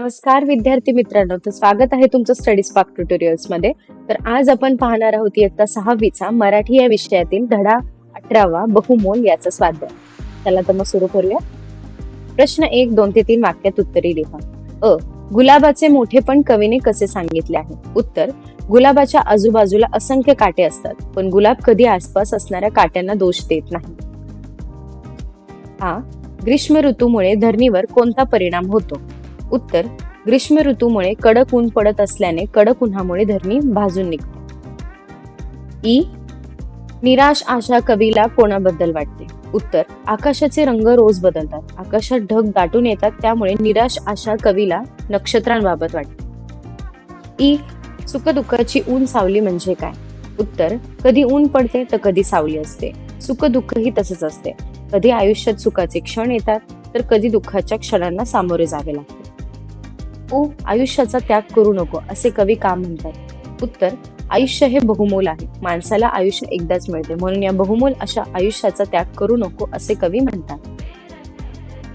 नमस्कार विद्यार्थी मित्रांनो तर स्वागत आहे तुमचं स्टडी स्पार्क ट्युटोरियल्समध्ये. तर आज आपण पाहणार आहोत इयत्ता सहावीचा मराठी या विषयातील धडा अठरावा बहुमोल याचा स्वाध्याय. चला तर मग सुरू करूया. प्रश्न एक दोन ते तीन वाक्यात उत्तरे लिहा. अ गुलाबाचे मोठेपण कवीने कसे सांगितले आहे? उत्तर गुलाबाच्या आजूबाजूला असंख्य काटे असतात पण गुलाब कधी आसपास असणाऱ्या काट्यांना दोष देत नाही. हा ग्रीष्म ऋतूमुळे धरणीवर कोणता परिणाम होतो? उत्तर ग्रीष्म ऋतूमुळे कडक ऊन पडत असल्याने कडक उन्हामुळे धरणी भाजून निघते. ई निराश आशा कवीला कोणाबद्दल वाटते? उत्तर आकाशाचे रंग रोज बदलतात. आकाशात ढग दाटून येतात त्यामुळे निराश आशा कवीला नक्षत्रांबाबत वाटते. ई सुखदुःखाची ऊन सावली म्हणजे काय? उत्तर कधी ऊन पडते तर कधी सावली असते. सुख दुःख ही तसंच असते. कधी आयुष्यात सुखाचे क्षण येतात तर कधी दुःखाच्या क्षणांना सामोरे जावे लागते. ओ आयुष्याचा त्याग करू नको असे कवी का म्हणतात? उत्तर आयुष्य हे बहुमोल आहे. माणसाला आयुष्य एकदाच मिळते. म्हणून या बहुमोल अशा आयुष्याचा त्याग करू नको असे कवी म्हणतात.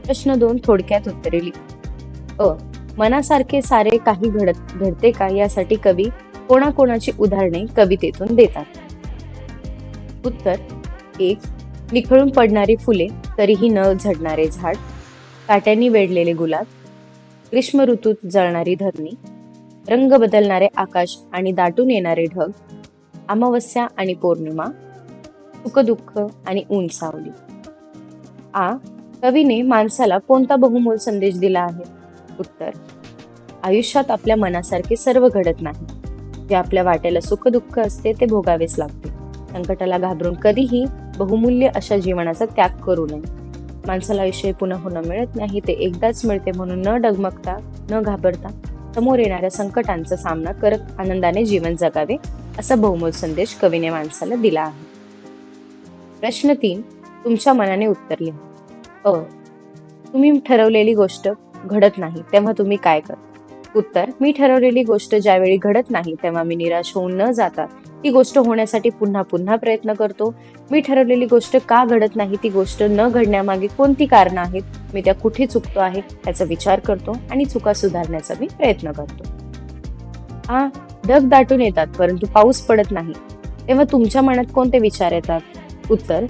प्रश्न दोन थोडक्यात उत्तरे अ. मनासारखे सारे काही घडत घडते का? यासाठी कवी कोणाकोणाची उदाहरणे कवितेतून देतात. उत्तर एक. निखळून पडणारी फुले तरीही न झडणारे झाड काट्यांनी वेढलेले गुलाब ग्रीष्म ऋतूत जळणारी धरणी रंग बदलणारे आकाश आणि दाटून येणारे ढग अमावस्या आणि पौर्णिमा सुखदुःख आणि ऊन सावली. आ कवीने माणसाला कोणता बहुमोल संदेश दिला आहे? उत्तर आयुष्यात आपल्या मनासारखे सर्व घडत नाही. जे आपल्या वाट्याला सुखदुःख असते ते भोगावेच लागते. संकटाला घाबरून कधीही बहुमूल्य अशा जीवनाचा त्याग करू नये. माणसाला आयुष्य पुन्हा पुन्हा मिळत नाही ते एकदाच मिळते म्हणून न डगमगता न घाबरता समोर येणाऱ्या संकटांचा सामना करत आनंदाने जीवन जगावे असा बहुमोल संदेश कवीने माणसाला दिला आहे. प्रश्न तीन तुमच्या मनाने उत्तर लिहा. अ तुम्ही ठरवलेली गोष्ट घडत नाही तेव्हा तुम्ही काय कर उत्तर मी ठरवलेली गोष्ट ज्यावेळी घडत नाही तेव्हा मी निराश होऊन न जाता ती गोष्ट होण्यासाठी पुन्हा पुन्हा प्रयत्न करतो. मी ठरवलेली गोष्ट का घडत नाही ती गोष्ट न घडण्यामागे कोणती कारणं आहेत मी त्या कुठे चुकतो आहे याचा विचार करतो आणि चुका सुधारण्याचा मी प्रयत्न करतो. हा ढग दाटून येतात परंतु पाऊस पडत नाही. तेव्हा तुमच्या मनात कोणते विचार येतात? उत्तर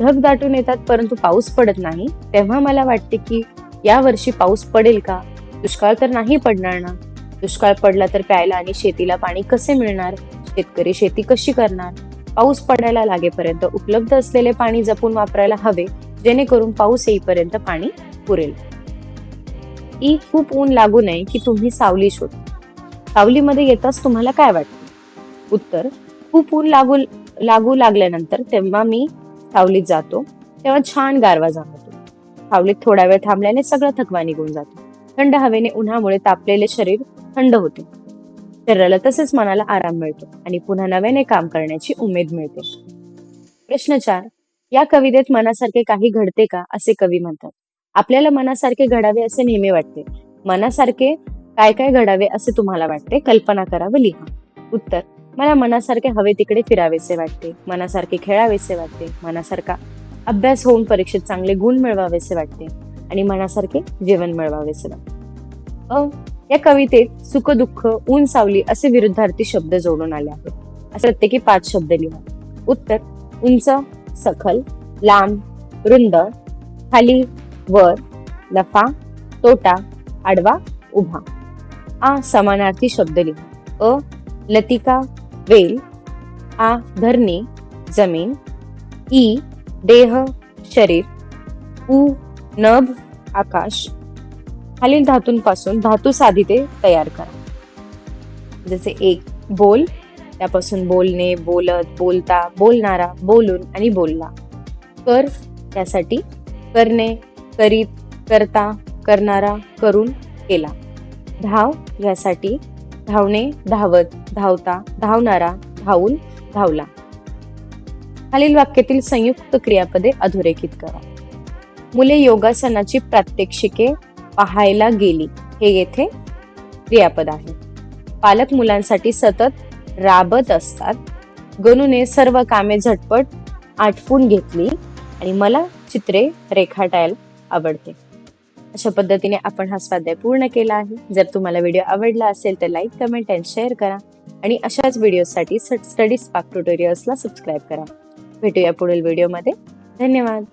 ढग दाटून येतात परंतु पाऊस पडत नाही. तेव्हा मला वाटते की या वर्षी पाऊस पडेल का? दुष्काळ तर नाही पडणार ना? दुष्काळ पडला तर प्यायला आणि शेतीला पाणी कसे मिळणार? शेतकरी शेती कशी करणार? पाऊस पडायला लागेपर्यंत उपलब्ध असलेले पाणी जपून वापरायला हवे जेणेकरून पाऊस येईपर्यंत पाणी पुरेल. ई खूप ऊन लागू नये की तुम्ही सावली शोध. सावलीमध्ये येताच तुम्हाला काय वाटतं? उत्तर खूप ऊन लागू लागू लागल्यानंतर तेव्हा मी सावलीत जातो तेव्हा छान गारवा जाणवतो. सावलीत थोडा वेळ थांबल्याने सगळा थकवा निघून जातो. थंड हवेने उन्हामुळे तापलेले शरीर थंड होते. शरीराला तसेच मनाला आराम मिळतो आणि पुन्हा नव्याने काम करण्याची उमेद मिळते. प्रश्न चार या कवितेत मनासारखे काही घडते का असे कवी म्हणतात. आपल्याला मनासारखे घडावे असे नेहमी वाटते. मनासारखे काय काय घडावे असे तुम्हाला वाटते? कल्पना करा व लिहा. उत्तर मला मनासारखे हवे तिकडे फिरावेसे वाटते मनासारखे खेळावेसे वाटते मनासारखा अभ्यास होऊन परीक्षेत चांगले गुण मिळवावेसे वाटते आणि मनासारखे जेवण मिळवावेसे वाटते. अ या कवितेत सुख दुःख ऊन सावली असे विरुद्धार्थी शब्द जोडून आले आहेत. असे प्रत्येकी पाच शब्द लिहा. उत्तर उंच सखल लांब रुंद खाली वर नफा तोटा आडवा उभा. आ समानार्थी शब्द लिहा. अ लतिका वेल. आ धरणे जमीन. ई देह शरीर. उ नभ आकाश. खालील धातूंपासून धातू साधिते तयार करा. जसे एक बोल. त्यापासून बोलणे बोलत बोलता बोलणारा बोलून आणि बोलला. कर त्यासाठी करणे करीत करता करणारा करून केला. धाव यासाठी धावणे धावत धावता धावणारा धावून धावला. खालील वाक्यातील संयुक्त क्रियापदे अधोरेखित करा. मुले योगासनाची प्रात्यक्षिके पाहायला गेली. हे येथे क्रियापद आहे. पालक मुलांसाठी सतत राबत असतात. गणूने सर्व कामे झटपट आटपून घेतली आणि मला चित्रे रेखाटायला आवडते. अशा पद्धतीने आपण हा स्वाध्याय पूर्ण केला आहे. जर तुम्हाला व्हिडिओ आवडला असेल तर लाईक कमेंट अँड शेअर करा. आणि अशाच व्हिडिओसाठी स्टडी स्पार्क ट्युटोरियल्सला सबस्क्राईब करा. भेटूया पुढील व्हिडिओमध्ये. धन्यवाद.